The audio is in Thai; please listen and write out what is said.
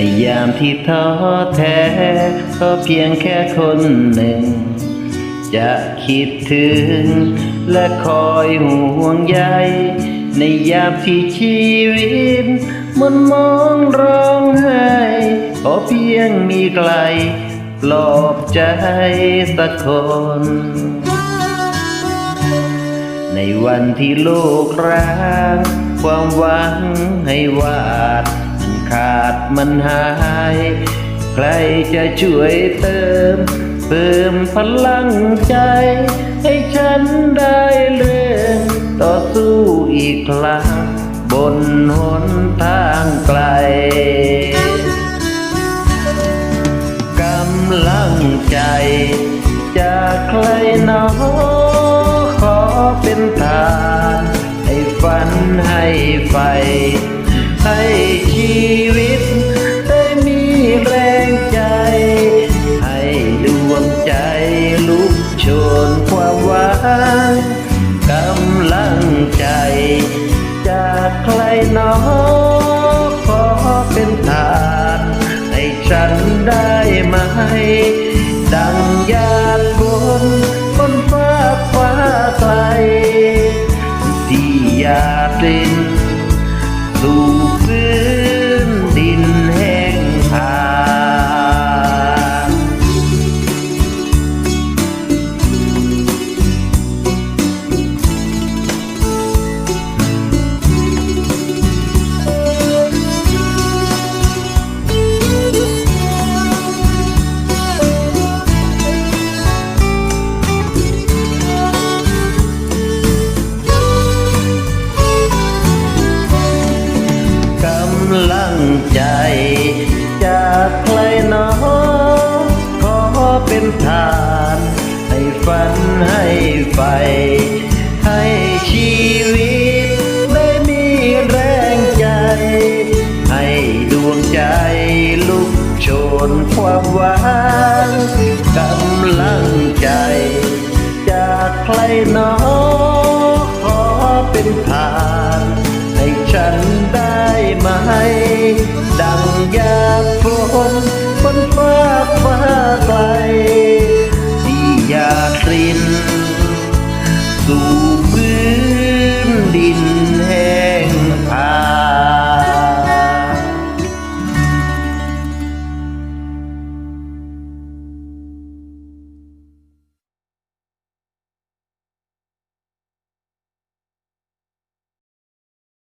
ในยามที่ท้อแท้ก็เพียงแค่คนหนึ่ง จะคิดถึง และคอยห่วงใย ในยามที่ชีวิต มันมองร้องไห้ขอเพียงมีใครปลอบใจสักคน ในวันที่โลกร้าง ความหวังให้วาด ขาดมันหาย ใครจะช่วยเติม เติมพลังใจ ให้ฉันได้เลื่อนต่อสู้อีกครั้งบนหนทางไกล ให้ดังยานบนบนฟ้าฟ้าไกลที่หยาดรินสู่พื้นำลังใจ จากใครหนอขอเป็นทานให้ฝันให้ไฟ ให้ชีวิตได้มีแรงใจ ให้ดวงใจลุกโชนความหวังกำลังใจ จากใครหนอขอเป็นทานให้ฉัน ไหม ดังยากฝนฝนฟ้าฟ้าไกล ที่อยากริน สู่พื้นดินแห่